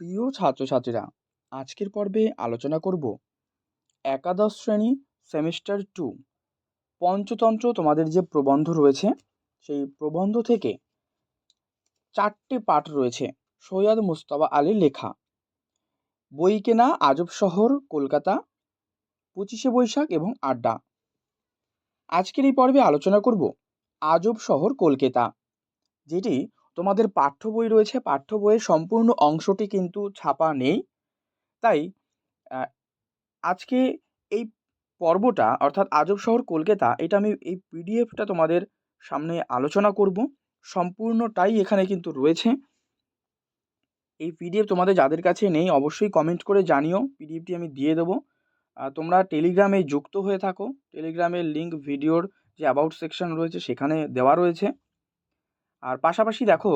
প্রিয় ছাত্রছাত্রীরা, আজকের পর্বে আলোচনা করব একাদশ শ্রেণি সেমিস্টার টু পঞ্চতন্ত্র তোমাদের যে প্রবন্ধ রয়েছে, সেই প্রবন্ধ থেকে চারটে পাঠ রয়েছে সৈয়দ মুস্তফা আলীর লেখা। বই কেনা আজব শহর, কলকাতা, পঁচিশে বৈশাখ এবং আড্ডা। আজকের এই পর্বে আলোচনা করব আজব শহর, কলকাতা, যেটি তোমাদের পাঠ্য বই রয়েছে, পাঠ্য বইয়ের সম্পূর্ণ অংশটি কিন্তু ছাপা নেই। তাই আজকে এই পর্বটা অর্থাৎ আজব শহর কলকাতা, এটা আমি এই পিডিএফটা তোমাদের সামনে আলোচনা করব। সম্পূর্ণটাই এখানে কিন্তু রয়েছে। এই পিডিএফ তোমাদের যাদের কাছে নেই, অবশ্যই কমেন্ট করে জানিও। পিডিএফটি আমি দিয়ে দেবো। তোমরা টেলিগ্রামে যুক্ত হয়ে থাকো। টেলিগ্রামের লিঙ্ক ভিডিওর যে অ্যাবাউট সেকশন রয়েছে, সেখানে দেওয়া রয়েছে। আর পাশাপাশি দেখো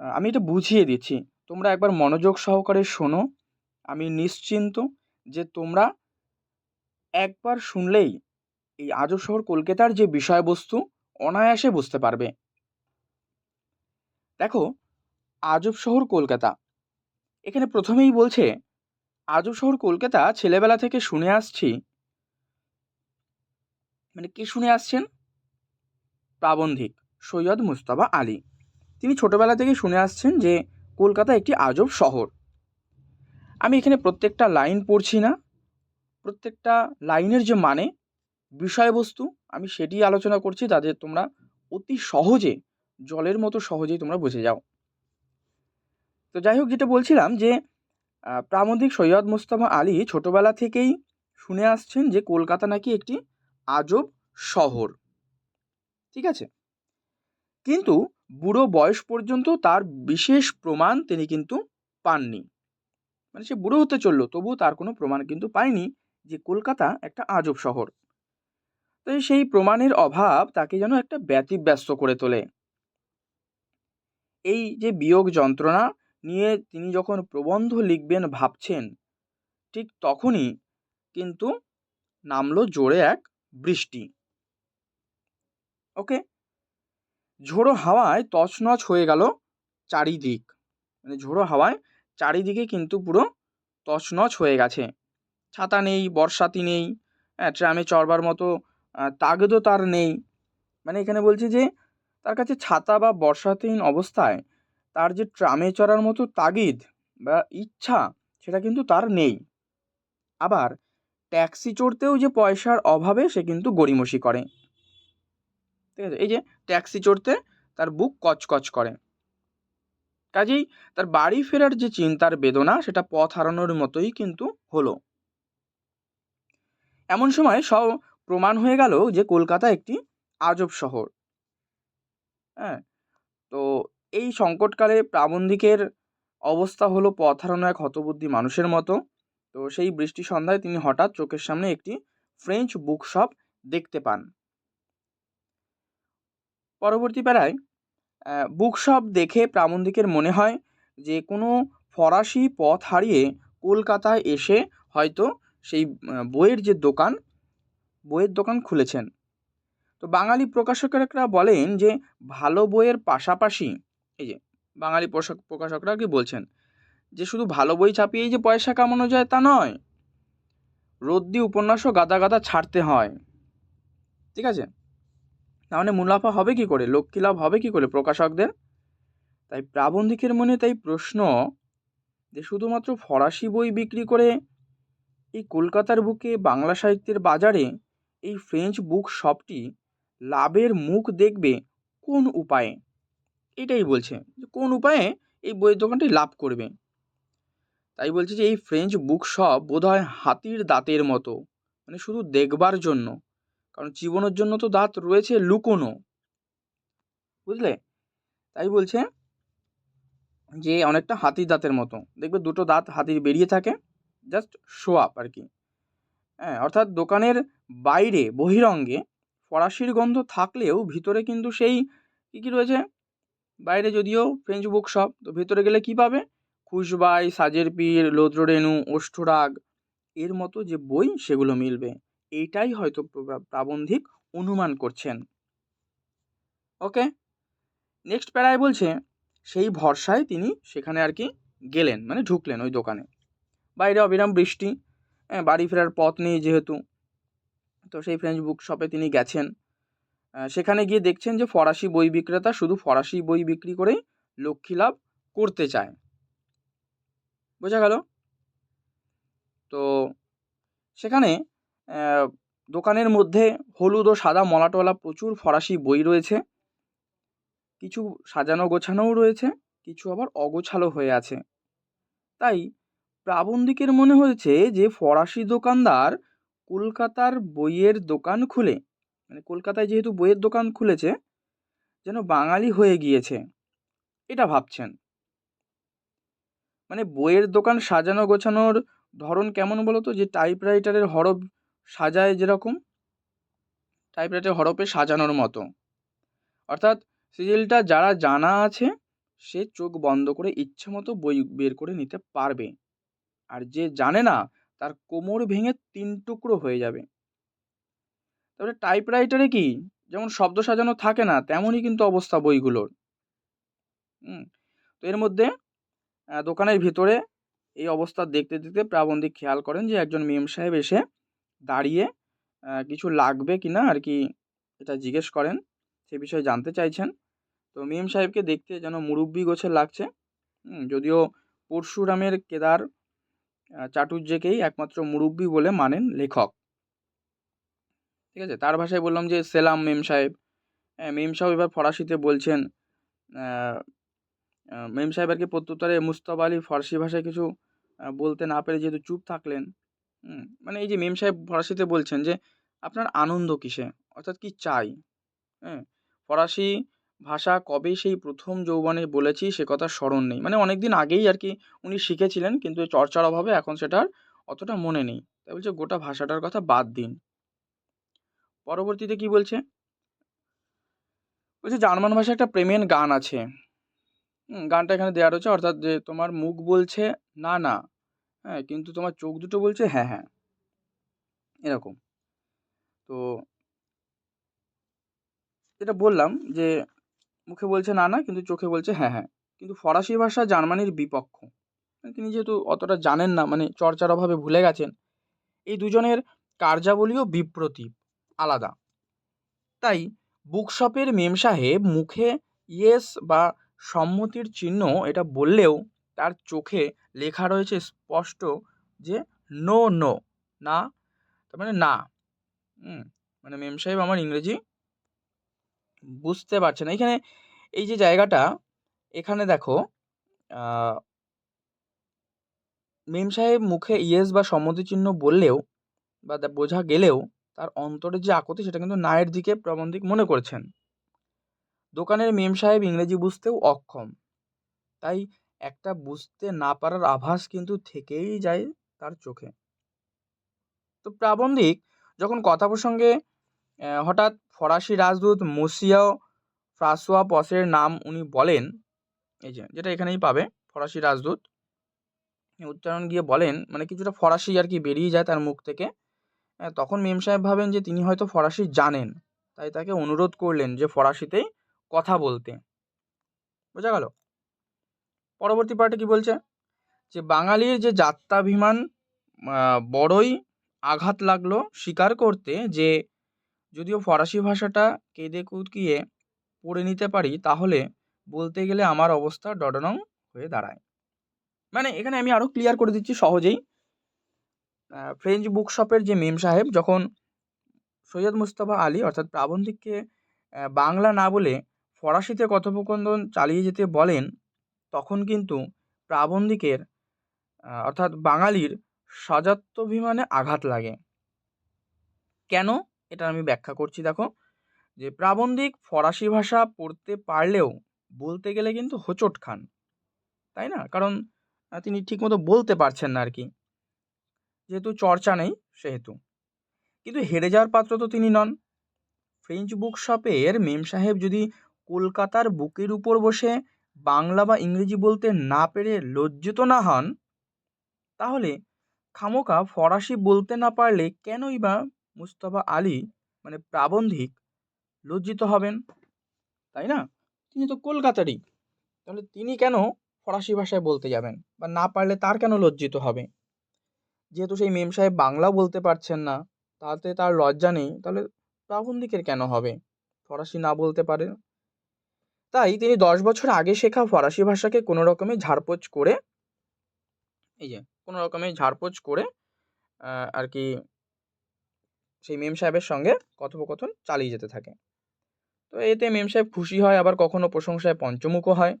আমি এটা বুঝিয়ে দিচ্ছি। তোমরা একবার মনোযোগ সহকারে শোনো। আমি নিশ্চিন্ত যে তোমরা একবার শুনলেই এই আজব শহর কলকাতার যে বিষয়বস্তু, অনায়াসে বুঝতে পারবে। দেখো, আজব শহর কলকাতা। এখানে প্রথমেই বলছে, আজব শহর কলকাতা, ছেলেবেলা থেকে শুনে আসছি। মানে কি শুনে আসছেন? প্রাবন্ধিক। সৈয়দ মুস্তাফা আলী। তিনি ছোটোবেলা থেকে শুনে আসছেন যে কলকাতা একটি আজব শহর। আমি এখানে প্রত্যেকটা লাইন পড়ছি না। প্রত্যেকটা লাইনের যে মানে বিষয়বস্তু, আমি সেটি আলোচনা করছি তাদের তোমরা অতি সহজে, জলের মতো সহজেই তোমরা বুঝে যাও। তো যাই হোক, যেটা বলছিলাম যে প্রামন্দিক সৈয়দ মুস্তফা আলী ছোটোবেলা থেকেই শুনে আসছেন যে কলকাতা নাকি একটি আজব শহর। ঠিক আছে? কিন্তু বুড়ো বয়স পর্যন্ত তার বিশেষ প্রমাণ তিনি কিন্তু পাননি। মানে সে বুড়ো হতে চলল, তবুও তার কোনো প্রমাণ কিন্তু পায়নি যে কলকাতা একটা আজব শহর। তো সেই প্রমাণের অভাব তাকে যেন একটা ব্যতিব্যস্ত করে তোলে। এই যে বিয়োগ যন্ত্রণা নিয়ে তিনি যখন প্রবন্ধ লিখবেন ভাবছেন, ঠিক তখনই কিন্তু নামলো জোরে এক বৃষ্টি। ওকে? ঝোড়ো হাওয়ায় তছনছ হয়ে গেল চারিদিক। মানে ঝোড়ো হাওয়ায় চারিদিকে কিন্তু পুরো তছনছ হয়ে গেছে। ছাতা নেই, বর্ষাতি নেই হ্যাঁ ট্রামে চড়বার মতো তাগদও তার নেই। মানে এখানে বলছে যে, তার কাছে ছাতা বা বর্ষাতিহীন অবস্থায় তার যে ট্রামে চড়ার মতো তাগিদ বা ইচ্ছা, সেটা কিন্তু তার নেই। আবার ট্যাক্সি চড়তেও যে পয়সার অভাবে সে কিন্তু গড়িমসি করে। ঠিক আছে? এই যে ট্যাক্সি চড়তে তার বুক কচকচ করে। কাজেই তার বাড়ি ফেরার যে চিন্তার বেদনা, সেটা পথ হারানোর মতোই কিন্তু হলো। এমন সময় সব প্রমাণ হয়ে গেল যে কলকাতা একটি আজব শহর। হ্যাঁ তো এই সংকটকালে প্রাবন্ধিকের অবস্থা হলো পথ হারানো এক হতবুদ্ধি মানুষের মতো। তো সেই বৃষ্টি সন্ধ্যায় তিনি হঠাৎ চোখের সামনে একটি ফ্রেঞ্চ বুক শপ দেখতে পান। পরবর্তী প্যারায় বুক শপ দেখে প্রাবন্ধিকের মনে হয় যে কোনো ফরাসি পথ হারিয়ে কলকাতায় এসে হয়তো সেই বইয়ের যে দোকান, বইয়ের দোকান খুলেছেন। তো বাঙালি প্রকাশকেরা বলেন যে ভালো বইয়ের পাশাপাশি, এই যে বাঙালি পোশাক প্রকাশকরা কি বলছেন? যে শুধু ভালো বই ছাপিয়েই যে পয়সা কামানো যায় তা নয়, রদ্দি উপন্যাসও গাদা গাদা ছাড়তে হয়। ঠিক আছে? তাহলে মুনাফা হবে কি করে? লক্ষ্মী লাভ হবে কি করে প্রকাশকদের? তাই প্রাবন্ধিকের মনে তাই প্রশ্ন যে শুধুমাত্র ফরাসি বই বিক্রি করে এই কলকাতার বুকে বাংলা সাহিত্যের বাজারে এই ফ্রেঞ্চ বুক শপটি লাভের মুখ দেখবে কোন উপায়ে? এটাই বলছে কোন উপায়ে এই বইয়ের দোকানটি লাভ করবে? তাই বলছে যে এই ফ্রেঞ্চ বুক শপ বোধহয় হাতির দাঁতের মতো মানে শুধু দেখবার জন্য। কারণ চিবনোর জন্য তো দাঁত রয়েছে লুকোনো। বুঝলে? তাই বলছে যে অনেকটা হাতির দাঁতের মতো। দেখবে দুটো দাঁত হাতির বেরিয়ে থাকে জাস্ট শো আপ আর কি হ্যাঁ অর্থাৎ দোকানের বাইরে, বহিরঙ্গে ফরাসির গন্ধ থাকলেও ভিতরে কিন্তু সেই কী কী রয়েছে? বাইরে যদিও ফ্রেঞ্চ বুক শপ তো ভেতরে গেলে কী পাবে? খুশবাই, সাজের পীর লোদ্ররেণু ওষ্ঠরাগ, এর মতো যে বই সেগুলো মিলবে। এইটাই হয়তো প্রাবন্ধিক অনুমান করছেন। ওকে? নেক্সট প্যারায় বলছে, সেই ভরসায় তিনি সেখানে আর কি গেলেন মানে ঢুকলেন ওই দোকানে। বাইরে অবিরাম বৃষ্টি হ্যাঁ বাড়ি ফেরার পথ নেই যেহেতু। তো সেই ফ্রেঞ্চ বুক শপে তিনি গেছেন। সেখানে গিয়ে দেখছেন যে ফরাসি বই বিক্রেতা শুধু ফরাসি বই বিক্রি করেই লক্ষ্মী লাভ করতে চায়। বোঝা গেল? তো সেখানে দোকানের মধ্যে হলুদ ও সাদা মলাটওয়ালা প্রচুর ফরাসি বই রয়েছে। কিছু সাজানো গোছানোও রয়েছে, কিছু আবার অগোছালো হয়ে আছে। তাই প্রাবন্ধিকের মনে হয়েছে যে ফরাসি দোকানদার কলকাতার বইয়ের দোকান খুলে মানে কলকাতায় যেহেতু বইয়ের দোকান খুলেছে, যেন বাঙালি হয়ে গিয়েছে। এটা ভাবছেন। মানে বইয়ের দোকান সাজানো গোছানোর ধরন কেমন বলো তো যে টাইপরাইটারের হরফ সাজায় যেরকম টাইপরাইটার হরফে সাজানোর মতো। অর্থাৎ সিরিয়ালটা যারা জানা আছে, সে চোখ বন্ধ করে ইচ্ছে মতো বই বের করে নিতে পারবে। আর যে জানে না, তার কোমর ভেঙে তিন টুকরো হয়ে যাবে। তারপরে টাইপরাইটারে কি? যেমন শব্দ সাজানো থাকে না, তেমনই কিন্তু অবস্থা বইগুলোর। হুম, তো এর মধ্যে দোকানের ভিতরে এই অবস্থা দেখতে দেখতে প্রাবন্ধিক খেয়াল করেন যে একজন মেম সাহেব এসে দাঁড়িয়ে কিছু লাগবে কি না আর কি এটা জিজ্ঞেস করেন। সে বিষয়ে জানতে চাইছেন। তো মেম সাহেবকে দেখতে যেন মুরব্বি গোছের লাগছে। যদিও পরশুরামের কেদার চাটুর্যেকেই একমাত্র মুরব্বি বলে মানেন লেখক। ঠিক আছে, তার ভাষায় বললাম যে, সেলাম মেম সাহেব। হ্যাঁ মেম সাহেব এবার ফরাসিতে বলছেন মেম সাহেব আর কি প্রত্যুত্তরে মুস্তফা আলী ফরাসি ভাষায় কিছু বলতে না পেরে যেহেতু চুপ থাকলেন হুম, মানে এই যে মেম সাহেব ফরাসিতে বলছেন যে আপনার আনন্দ কিসে? অর্থাৎ কি চাই? হ্যাঁ ফরাসি ভাষা কবে সেই প্রথম যৌবনে বলেছি সে কথা স্মরণ নেই। মানে অনেক দিন আগেই আর কি উনি শিখেছিলেন কিন্তু চর্চার অভাবে এখন সেটার অতটা মনে নেই। তাই বলছে গোটা ভাষাটার কথা বাদ দিন। পরবর্তীতে কি বলছে? বলছে জার্মান ভাষায় একটা প্রেমের গান আছে। গানটা এখানে দেওয়া রয়েছে অর্থাৎ যে তোমার মুখ বলছে না না। হ্যাঁ কিন্তু তোমার চোখ দুটো বলছে হ্যাঁ হ্যাঁ। এরকম। তো যেটা বললাম যে মুখে বলছে না না, কিন্তু চোখে বলছে হ্যাঁ হ্যাঁ। কিন্তু ফরাসি ভাষা জার্মানির বিপক্ষ। মানে তিনি যেহেতু অতটা জানেন না মানে চর্চার অভাবে ভুলে গেছেন, এই দুজনের কার্যাবলীও বিপ্রতীপ আলাদা। তাই বুকশপের মেম সাহেব মুখে ইয়েস বা সম্মতির চিহ্ন এটা বললেও তার চোখে লেখা রয়েছে স্পষ্ট যে নো নো, না, তার মানে না। হুম মানে মেম সাহেব আমার ইংরেজি বুঝতে পারছে না। এখানে এই যে জায়গাটা, এখানে দেখো মেম সাহেব মুখে ইয়েস বা সম্মতি চিহ্ন বললেও বা বোঝা গেলেও তার অন্তরের যে আকতি সেটা কিন্তু নায়ের দিকে প্রবন্ধিক মনে করছেন। দোকানের মেম সাহেব ইংরেজি বুঝতেও অক্ষম। তাই একটা বুঝতে না পারার আভাস কিন্তু থেকেই যায় তার চোখে। তো প্রাবন্ধিক যখন কথা প্রসঙ্গে হঠাৎ ফরাসি রাজদূত মোসিয়াও ফ্রাসোয়া পসের নাম উনি বলেন, এই যে, যেটা এখানেই পাবে, ফরাসি রাজদূত। উচ্চারণ গিয়ে বলেন মানে কিছুটা ফরাসি আর কি বেরিয়ে যায় তার মুখ থেকে। তখন মেম সাহেব ভাবেন যে তিনি হয়তো ফরাসি জানেন, তাই তাকে অনুরোধ করলেন যে ফরাসিতেই কথা বলতে। বোঝা গেল? পরবর্তী পার্টে কি বলছে? যে বাঙালির যে যাত্রাভিমান বড়ই আঘাত লাগল, স্বীকার করতে যে যদিও ফরাসি ভাষাটা কেঁদে কুটকিয়ে পড়ে নিতে পারি, তাহলে বলতে গেলে আমার অবস্থা ডডনং হয়ে দাঁড়ায়। মানে এখানে আমি আরও ক্লিয়ার করে দিচ্ছি সহজেই। ফ্রেঞ্চ বুক শপের যে মেম সাহেব, যখন সৈয়দ মুস্তফা আলী, অর্থাৎ প্রাবন্ধিককে বাংলা না বলে ফরাসিতে কথোপকথন চালিয়ে যেতে বলেন তখন কিন্তু প্রাবন্ধিকের অর্থাৎ বাঙালির স্বজাত্যাভিমানে আঘাত লাগে। কেন? এটা আমি ব্যাখ্যা করছি, দেখো। যে প্রাবন্ধিক ফরাসি ভাষা পড়তে পারলেও বলতে গেলে কিন্তু হোচট খান, তাই না? কারণ তিনি ঠিকমতো বলতে পারছেন না আর কি যেহেতু চর্চা নেই, সেহেতু। কিন্তু হেরে যাওয়ার পাত্র তো তিনি নন। ফ্রেঞ্চ বুক শপের মেম সাহেব যদি কলকাতার বুকের উপর বসে বাংলা বা ইংরেজি বলতে না পেরে লজ্জিত না হন? তাহলে খামোকা ফরাসি বলতে না পারলে কেনই বা মুস্তফা আলী মানে প্রাবন্ধিক, লজ্জিত হবেন? তাই না? তিনি তো কলকাতারই। তাহলে তিনি কেন ফরাসি ভাষায় বলতে যাবেন? বা না পারলে তার কেন লজ্জিত হবে? যেহেতু সেই মেম সাহেব বাংলাও বলতে পারছেন না, তাতে তার লজ্জা নেই, তাহলে প্রাবন্ধিকের কেন হবে? ফরাসি না বলতে পারে। তাই তিনি দশ বছর আগে শেখা ফরাসি ভাষাকে কোনো রকমে ঝাড়পোছ করে এই যে, কোনো রকমে ঝাড়পোছ করে আর কি সেই মেম সাহেবের সঙ্গে কথোপকথন চালিয়ে যেতে থাকে। তো এতে মেম সাহেব খুশি হয়, আবার কখনো প্রশংসায় পঞ্চমুখও হয়।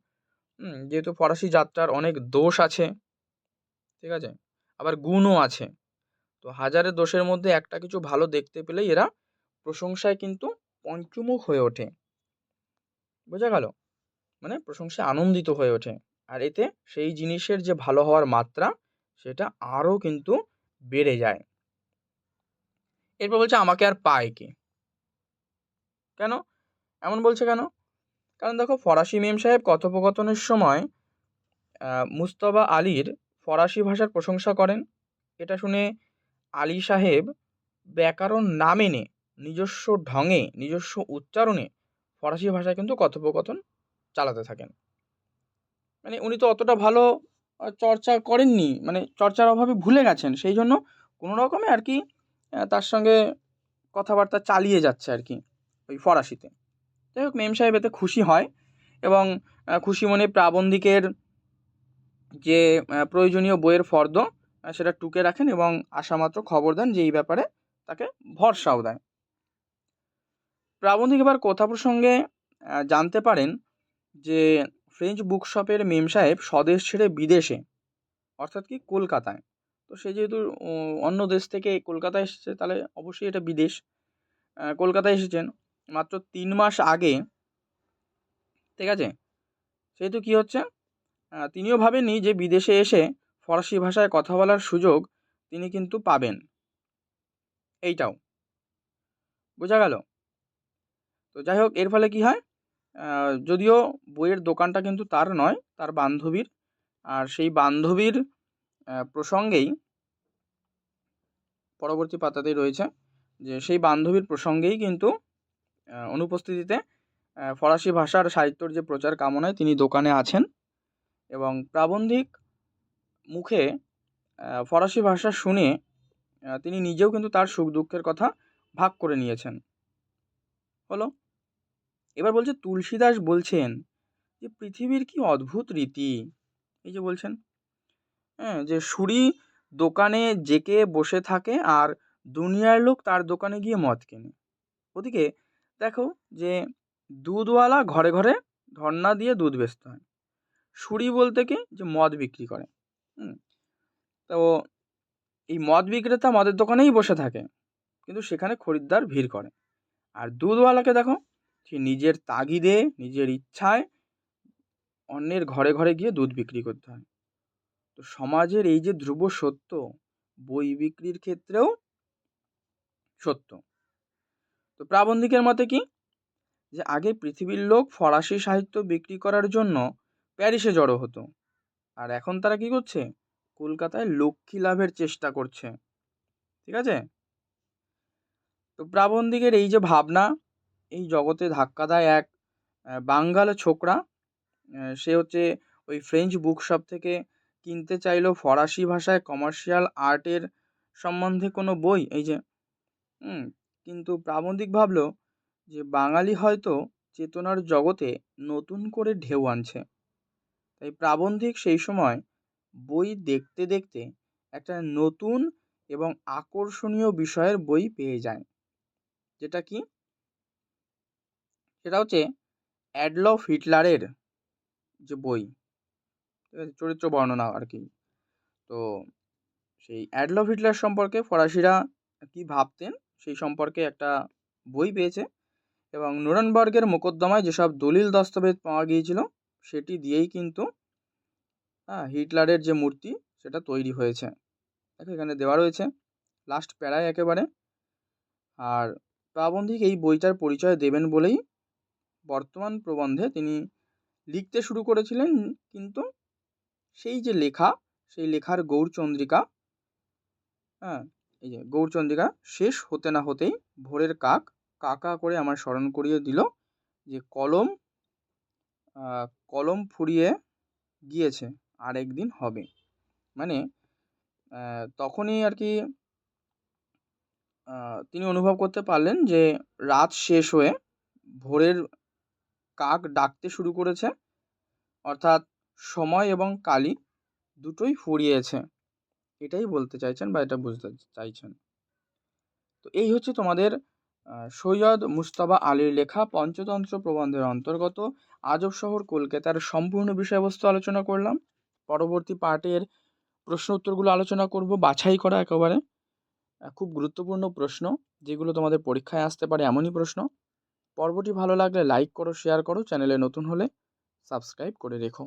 যেহেতু ফরাসি যাত্রার অনেক দোষ আছে, ঠিক আছে? আবার গুণও আছে। তো হাজারের দোষের মধ্যে একটা কিছু ভালো দেখতে পেলেই এরা প্রশংসায় কিন্তু পঞ্চমুখ হয়ে ওঠে। বোঝা গেল? মানে প্রশংসায় আনন্দিত হয়ে ওঠে। আর এতে সেই জিনিসের যে ভালো হওয়ার মাত্রা, সেটা আরও কিন্তু বেড়ে যায়। এরপর বলছে, আমাকে আর পায় কে? কেন? এমন বলছে কেন? কারণ দেখো, ফরাসি মেম সাহেব কথোপকথনের সময় মুস্তফা আলীর ফরাসি ভাষার প্রশংসা করেন। এটা শুনে আলী সাহেব ব্যাকরণ না মেনে, নিজস্ব ঢঙে, নিজস্ব উচ্চারণে ফরাসি ভাষায় কিন্তু কথোপকথন চালাতে থাকেন। মানে উনি তো অতটা ভালো চর্চা করেননি মানে চর্চার অভাবে ভুলে গেছেন, সেই জন্য কোনো রকমে আর কি তার সঙ্গে কথাবার্তা চালিয়ে যাচ্ছে আর কি, ওই ফরাসিতে। যাই হোক, মেম সাহেব এতে খুশি হয় এবং খুশি মনে প্রাবন্ধিকের যে প্রয়োজনীয় বইয়ের ফর্দ সেটা টুকে রাখেন এবং আসামাত্র খবর দেন যে, এই ব্যাপারে তাকে ভরসাও দেয়। প্রাবন্ধিক এবার কথা প্রসঙ্গে জানতে পারেন যে ফ্রেঞ্চ বুকশপের মেম সাহেব স্বদেশ ছেড়ে বিদেশে, অর্থাৎ কি কলকাতায়। তো সে যেহেতু অন্য দেশ থেকে কলকাতায় এসেছে, তাহলে অবশ্যই এটা বিদেশ। কলকাতায় এসেছেন মাত্র তিন মাস আগে। ঠিক আছে? সেহেতু কী হচ্ছে? তিনিও ভাবেননি যে বিদেশে এসে ফরাসি ভাষায় কথা বলার সুযোগ তিনি কিন্তু পাবেন। এইটাও। বোঝা গেল? তো যাই হোক, এর ফলে কী হয়? যদিও বইয়ের দোকানটা কিন্তু তার নয়, তার বান্ধবীর। আর সেই বান্ধবীর প্রসঙ্গেই পরবর্তী পাতাতেই রয়েছে যে সেই বান্ধবীর প্রসঙ্গেই কিন্তু অনুপস্থিতিতে ফরাসি ভাষার সাহিত্যর যে প্রচার কামনায় তিনি দোকানে আছেন এবং প্রাবন্ধিক মুখে ফরাসি ভাষা শুনে তিনি নিজেও কিন্তু তার সুখ দুঃখের কথা ভাগ করে নিয়েছেন। হলো? এবার বলছে তুলসীদাস বলছেন যে পৃথিবীর কি অদ্ভুত রীতি? এই যে বলছেন হ্যাঁ যে সুরি দোকানে জেকে বসে থাকে আর দুনিয়ার লোক তার দোকানে গিয়ে মদ কেনে। ওদিকে দেখো যে দুধওয়ালা ঘরে ঘরে ধর্না দিয়ে দুধ বেচতে হয়। সুরি বলতে কি? যে মদ বিক্রি করে। হুম, তো এই মদ বিক্রেতা মদের দোকানেই বসে থাকে, কিন্তু সেখানে খরিদ্দার ভিড় করে। আর দুধওয়ালাকে দেখো সে নিজের তাগিদে, নিজের ইচ্ছায় অন্যের ঘরে ঘরে গিয়ে দুধ বিক্রি করতে হয়। তো সমাজের এই যে ধ্রুব সত্য, বই বিক্রির ক্ষেত্রেও সত্য। তো প্রাবন্ধিকের মতে কি? যে আগে পৃথিবীর লোক ফরাসি সাহিত্য বিক্রি করার জন্য প্যারিসে জড়ো হতো। আর এখন তারা কি করছে? কলকাতায় লক্ষ্মী লাভের চেষ্টা করছে। ঠিক আছে? তো প্রাবন্ধিকের এই যে ভাবনা এই জগতে ধাক্কা দেয় এক বাঙ্গাল ছোকরা। সে হচ্ছে ওই ফ্রেঞ্চ বুক শপ থেকে কিনতে চাইলো ফরাসি ভাষায় কমার্শিয়াল আর্টের সম্বন্ধে কোনো বই। এই যে কিন্তু প্রাবন্ধিক ভাবলো যে বাঙালি হয়তো চেতনার জগতে নতুন করে ঢেউ আনছে। তাই প্রাবন্ধিক সেই সময় বই দেখতে দেখতে একটা নতুন এবং আকর্ষণীয় বিষয়ের বই পেয়ে যায়। যেটা কি? সেটা হচ্ছে অ্যাডলফ হিটলারের যে বই ঠিক আছে চরিত্র বর্ণনা আর কি। তো সেই অ্যাডলফ হিটলার সম্পর্কে ফরাসিরা কী ভাবতেন সেই সম্পর্কে একটা বই পেয়েছে এবং নুরনবার্গের মোকদ্দমায় যেসব দলিল দস্তাবেজ পাওয়া গিয়েছিল সেটি দিয়েই কিন্তু হ্যাঁ হিটলারের যে মূর্তি সেটা তৈরি হয়েছে। দেখো এখানে দেওয়া রয়েছে, লাস্ট প্যারায় একেবারে। আর প্রাবন্ধিক এই বইটার পরিচয় দেবেন বলেই বর্তমান প্রবন্ধে তিনি লিখতে শুরু করেছিলেন, কিন্তু সেই যে লেখা, সেই লেখার গৌরচন্দ্রিকা হ্যাঁ এই যে গৌরচন্দ্রিকা শেষ হতে না হতেই ভোরের কাক কাকা করে আমার স্মরণ করিয়ে দিল যে কলম কলম ফুরিয়ে গিয়েছে আর একদিন হবে। মানে তখনই আর কি তিনি অনুভব করতে পারলেন যে রাত শেষ হয়ে ভোরের কাক ডাকতে শুরু করেছে। অর্থাৎ সময় এবং কালি দুটোই ফুরিয়েছে। এটাই বলতে চাইছেন বা এটা বুঝতে চাইছেন। তো এই হচ্ছে তোমাদের সৈয়দ মুস্তফা আলীর লেখা পঞ্চতন্ত্র প্রবন্ধের অন্তর্গত আজব শহর কলকাতার সম্পূর্ণ বিষয়বস্তু আলোচনা করলাম। পরবর্তী পার্টের প্রশ্ন উত্তরগুলো আলোচনা করব বাছাই করা একেবারে। খুব গুরুত্বপূর্ণ প্রশ্ন, যেগুলো তোমাদের পরীক্ষায় আসতে পারে এমনই প্রশ্ন। পর্বটি ভালো লাগলে লাইক করো শেয়ার করো চ্যানেলে নতুন হলে সাবস্ক্রাইব করে রেখো।